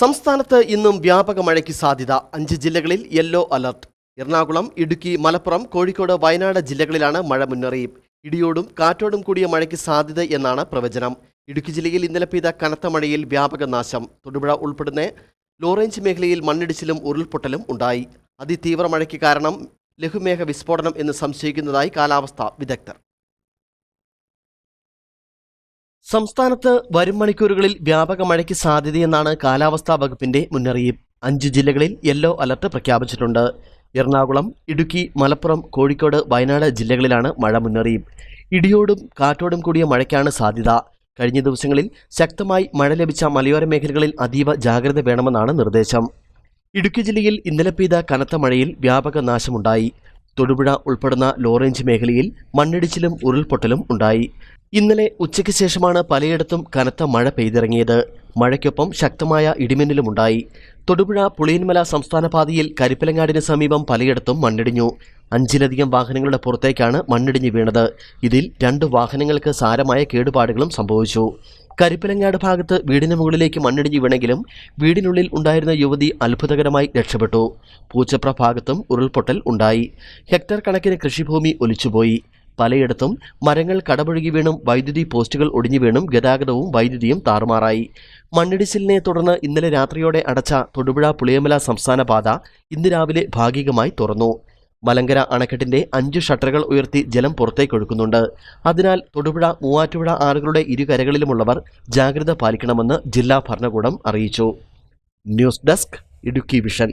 സംസ്ഥാനത്ത് ഇന്നും വ്യാപക മഴയ്ക്ക് സാധ്യത. അഞ്ച് ജില്ലകളിൽ യെല്ലോ അലർട്ട്. എറണാകുളം ഇടുക്കി മലപ്പുറം കോഴിക്കോട് വയനാട് ജില്ലകളിലാണ് മഴ മുന്നറിയിപ്പ്. ഇടിയോടും കാറ്റോടും കൂടിയ മഴയ്ക്ക് സാധ്യത എന്നാണ് പ്രവചനം. ഇടുക്കി ജില്ലയിൽ ഇന്നലെ പെയ്ത കനത്ത മഴയിൽ വ്യാപക നാശം. തൊടുപുഴ ഉൾപ്പെടുന്ന ലോറേഞ്ച് മേഖലയിൽ മണ്ണിടിച്ചിലും ഉരുൾപൊട്ടലും ഉണ്ടായി. അതിതീവ്ര മഴയ്ക്ക് കാരണം ലഘുമേഘ വിസ്ഫോടനം എന്ന് സംശയിക്കുന്നതായി കാലാവസ്ഥാ വിദഗ്ധർ. സംസ്ഥാനത്ത് വരും മണിക്കൂറുകളിൽ വ്യാപക മഴയ്ക്ക് സാധ്യതയെന്നാണ് കാലാവസ്ഥാ വകുപ്പിന്റെ മുന്നറിയിപ്പ്. അഞ്ച് ജില്ലകളിൽ യെല്ലോ അലർട്ട് പ്രഖ്യാപിച്ചിട്ടുണ്ട്. എറണാകുളം ഇടുക്കി മലപ്പുറം കോഴിക്കോട് വയനാട് ജില്ലകളിലാണ് മഴ മുന്നറിയിപ്പ്. ഇടിയോടും കാറ്റോടും കൂടിയ മഴയ്ക്കാണ് സാധ്യത. കഴിഞ്ഞ ദിവസങ്ങളിൽ ശക്തമായി മഴ ലഭിച്ച മലയോര മേഖലകളിൽ അതീവ ജാഗ്രത വേണമെന്നാണ് നിർദ്ദേശം. ഇടുക്കി ജില്ലയിൽ ഇന്നലെ പെയ്ത കനത്ത മഴയിൽ വ്യാപക നാശമുണ്ടായി. തൊടുപുഴ ഉൾപ്പെടുന്ന ലോറഞ്ച് മേഖലയിൽ മണ്ണിടിച്ചിലും ഉരുൾപൊട്ടലും ഉണ്ടായി. ഇന്നലെ ഉച്ചയ്ക്ക് ശേഷമാണ് പലയിടത്തും കനത്ത മഴ പെയ്തിറങ്ങിയത്. മഴയ്ക്കൊപ്പം ശക്തമായ ഇടിമിന്നലുമുണ്ടായി തൊടുപുഴ പുളിയൻമല സംസ്ഥാന പാതയിൽ കരിപ്പലങ്ങാടിന് സമീപം പലയിടത്തും മണ്ണിടിഞ്ഞു. അഞ്ചിലധികം വാഹനങ്ങളുടെ പുറത്തേക്കാണ് മണ്ണിടിഞ്ഞു വീണത്. ഇതിൽ രണ്ട് വാഹനങ്ങൾക്ക് സാരമായ കേടുപാടുകളും സംഭവിച്ചു. കരിപ്പലങ്ങാട് ഭാഗത്ത് വീടിന് മുകളിലേക്ക് മണ്ണിടിഞ്ഞ് വീണെങ്കിലും വീടിനുള്ളിൽ ഉണ്ടായിരുന്ന യുവതി അത്ഭുതകരമായി രക്ഷപ്പെട്ടു. പൂച്ചപ്ര ഭാഗത്തും ഉരുൾപൊട്ടൽ ഉണ്ടായി. ഹെക്ടർ കണക്കിന് കൃഷിഭൂമി ഒലിച്ചുപോയി. പലയിടത്തും മരങ്ങൾ കടപുഴകി വീണും വൈദ്യുതി പോസ്റ്റുകൾ ഒടിഞ്ഞു വീണും ഗതാഗതവും വൈദ്യുതിയും താറുമാറായി. മണ്ണിടിച്ചിലിനെ തുടർന്ന് ഇന്നലെ രാത്രിയോടെ അടച്ച തൊടുപുഴ പുളിയമല സംസ്ഥാന പാത ഇന്ന് രാവിലെ ഭാഗികമായി തുറന്നു. മലങ്കര അണക്കെട്ടിന്റെ അഞ്ച് ഷട്ടറുകൾ ഉയർത്തി ജലം പുറത്തേക്കൊഴുക്കുന്നുണ്ട് അതിനാൽ തൊടുപുഴ മൂവാറ്റുപുഴ ആറുകളുടെ ഇരുകരകളിലുമുള്ളവർ ജാഗ്രത പാലിക്കണമെന്ന് ജില്ലാ ഭരണകൂടം അറിയിച്ചു. News desk Idukki vision.